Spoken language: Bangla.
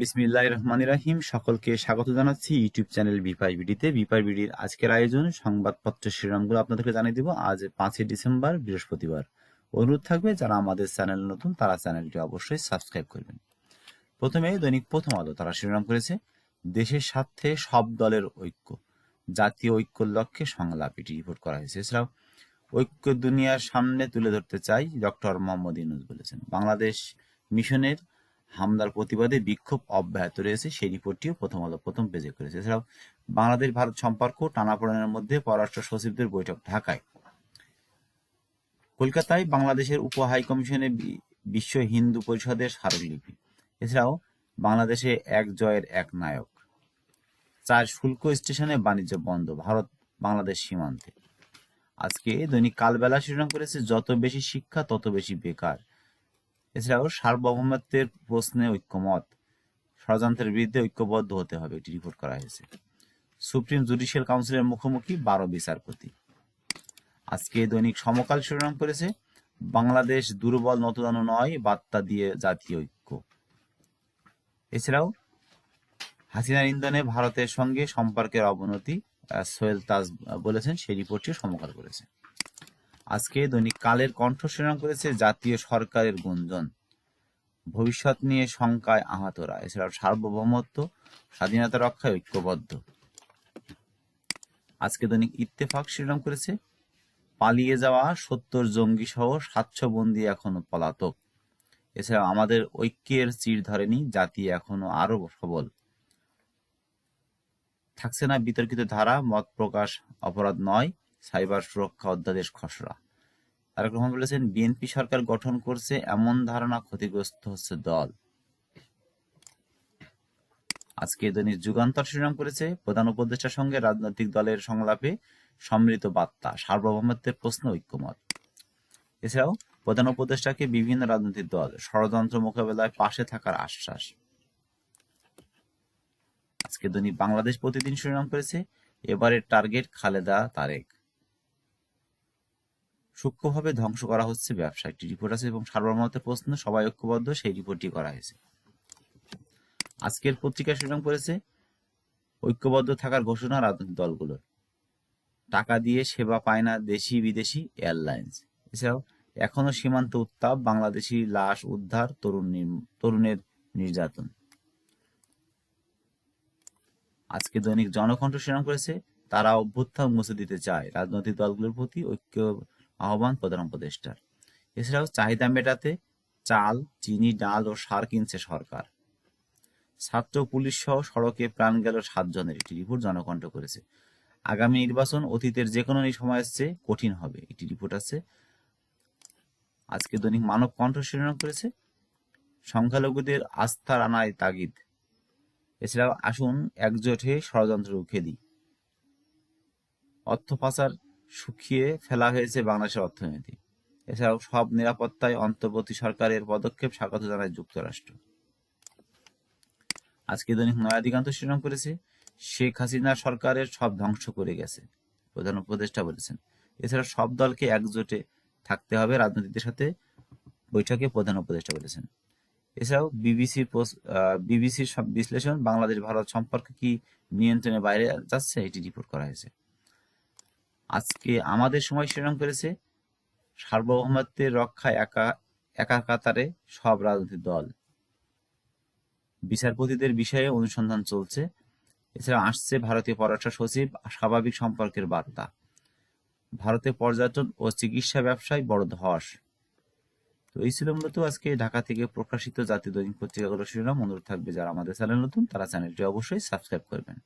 বিসমিল্লাহ রহমান রাহিম। সকলকে স্বাগত জানাচ্ছি ইউটিউব চ্যানেল বিপাই বিডিতে। বিপাই বিডির আজকের আয়োজন, সংবাদপত্র শিরোনামগুলো আপনাদেরকে জানিয়ে দিব আজ পাঁচই ডিসেম্বর, বৃহস্পতিবার। অনুরোধ থাকবে, যারা আমাদের চ্যানেল নতুন, তারা চ্যানেলটি অবশ্যই সাবস্ক্রাইব করবেন। প্রথমে দৈনিক প্রথম আলো তারা শিরোনাম করেছে, দেশের স্বার্থে সব দলের ঐক্য। জাতীয় ঐক্যর লক্ষ্যে সংলাপ এটি রিপোর্ট করা হয়েছে। এছাড়াও, ঐক্য দুনিয়ার সামনে তুলে ধরতে চাই ডক্টর মোহাম্মদ ইনুজ বলেছেন। বাংলাদেশ মিশনের হামলার প্রতিবাদে বিক্ষোভ অব্যাহত রয়েছে। সেই রিপোর্টটিও প্রথম আলো, প্রথম পেজে করেছে। এছাড়াও বাংলাদেশ ভারত সম্পর্ক টানাপোড়েনের মধ্যে পররাষ্ট্র সচিবদের বৈঠক ঢাকায়। কলকাতায় বাংলাদেশের উপ হাই কমিশনে বিশ্ব হিন্দু পরিষদের স্মারকলিপি। এছাড়াও বাংলাদেশে এক জয়ের এক নায়ক। চার শুল্ক স্টেশনে বাণিজ্য বন্ধ, ভারত বাংলাদেশ সীমান্তে। আজকে দৈনিক কালবেলা শিরোনাম করেছে, যত বেশি শিক্ষা, তত বেশি বেকার। এছাড়াও সার্বভৌমত্বের প্রশ্নে ঐক্যমত, ষড়যন্ত্রের বিরুদ্ধে ঐক্যবদ্ধ হতে হবে এটি রিপোর্ট করা হয়েছে। সুপ্রিম জুডিশিয়াল কাউন্সিলের মুখোমুখি বারো বিচারপতি। আজকে দৈনিক সমকাল শিরোনাম করেছে, বাংলাদেশ দুর্বল নতদানো নয়, বার্তা দিয়ে জাতীয় ঐক্য। এছাড়াও হাসিনার ইন্ধনে ভারতের সঙ্গে সম্পর্কের অবনতি সোহেল তাজ বলেছেন, সেই রিপোর্টটিও সমকাল করেছে। আজকে দৈনিক কালের কণ্ঠ শিরোনাম করেছে জাতীয় সরকারের গুঞ্জন। ভবিষ্যৎ নিয়ে শঙ্কায় আহতরা। এছাড়াও সার্বভৌমত্ব, স্বাধীনতা রক্ষায় ঐক্যবদ্ধ। আজকে দৈনিক ইত্তেফাক শিরোনাম করেছে, পালিয়ে যাওয়া সত্তর জঙ্গি সহ সাতশো বন্দী এখনও পলাতক। এছাড়াও আমাদের ঐক্যের চির ধরেনি, জাতি এখনও আরও সবল। থাকছে না বিতর্কিত ধারা, মত প্রকাশ অপরাধ নয় সাইবার সুরক্ষা অধ্যাদেশ খসড়া। তারেক রহমান বলেছেন, বিএনপি সরকার গঠন করছে এমন ধারণা ক্ষতিগ্রস্ত হচ্ছে দল। আজকে দৈনিক যুগান্তর শিরোনাম করেছে, প্রধান উপদেষ্টার সঙ্গে রাজনৈতিক দলের সংলাপে সম্মিলিত বার্তা, সার্বভৌমত্বের প্রশ্ন ঐক্যমত। এছাড়াও, প্রধান উপদেষ্টাকে বিভিন্ন রাজনৈতিক দল, ষড়যন্ত্র মোকাবেলায় পাশে থাকার আশ্বাস। আজকে দৈনিক বাংলাদেশ প্রতিদিন শিরোনাম করেছে, এবারের টার্গেট খালেদা তারেক। সূক্ষ্মভাবে ধ্বংস করা হচ্ছে ব্যবসা একটি রিপোর্ট আছে এবং সার্বভৌমত্বের প্রশ্ন সবাই ঐক্যবদ্ধ, সেই রিপোর্টটি করা হয়েছে। আজকের পত্রিকা শিরোনাম করেছে, ঐক্যবদ্ধ থাকার ঘোষণা রাজনৈতিক দলগুলোর। টাকা দিয়ে সেবা পায় না দেশি বিদেশি এয়ারলাইন্স এছাড়াও, এখনও সীমান্ত উত্তাপ বাংলাদেশি লাশ উদ্ধার তরুণ তরুণের নির্যাতন। আজকে দৈনিক জনকণ্ঠ শিরোনাম করেছে, তারা অভ্যুত্থান মুছে দিতে চায়। রাজনৈতিক দলগুলোর প্রতি ঐক্য আহ্বান প্রধান উপদেষ্টার এছাড়াও চাহিদা মেটাতে চাল, চিনি, ডাল ও সার কিনছে সরকার। ছাত্র পুলিশ সহ সড়কে প্রাণ গেল সাতজনের, একটি রিপোর্ট জনকণ্ঠ করেছে। আগামী নির্বাচন অতীতের যে কোনো সময়ের চেয়ে কঠিন হবে, একটি রিপোর্ট আছে। আজকে দৈনিক মানব কণ্ঠ শিরোনাম করেছে, সংখ্যালঘুদের আস্থার আনায় তাগিদ। এছাড়াও আসুন একজোট হয়ে ষড়যন্ত্র রুখে দিই। অর্থ পাচার শুকিয়ে ফেলা হয়েছে বাংলাদেশের অর্থনীতি। এছাড়াও সব নিরাপত্তায় অন্তর্বর্তী সরকারের পদক্ষেপ স্বাগত জানায় যুক্তরাষ্ট্র। আজকে দৈনিক নয়াদিগান্ত শিরোনাম করেছে, শেখ হাসিনা সরকারের সব ধ্বংস করে গেছে, প্রধান উপদেষ্টা বলেছেন। এছাড়া সব দলকে একজোটে থাকতে হবে রাজনীতিদের সাথে বৈঠকে প্রধান উপদেষ্টা বলেছেন। এছাড়াও বিবিসির বিবিসির বিশ্লেষণ বাংলাদেশ ভারত সম্পর্কে কি নিয়ন্ত্রণের বাইরে যাচ্ছে, এটি রিপোর্ট করা হয়েছে। আজকে আমাদের সময় শিরোনাম করেছে সার্বভৌমত্বের রক্ষায় একা একা কাতারে সব রাজনৈতিক দল। বিচারপতিদের বিষয়ে অনুসন্ধান চলছে। এছাড়া আসছে ভারতীয় পররাষ্ট্র সচিব, স্বাভাবিক সম্পর্কের বার্তা। ভারতে পর্যটন ও চিকিৎসা ব্যবসায় বড় ধস। তো এই ছিল মূলত আজকে ঢাকা থেকে প্রকাশিত জাতীয় দৈনিক পত্রিকাগুলো শিরোনাম। অনুরোধ থাকবে যারা আমাদের চ্যানেল নতুন, তারা চ্যানেলটি অবশ্যই সাবস্ক্রাইব করবেন।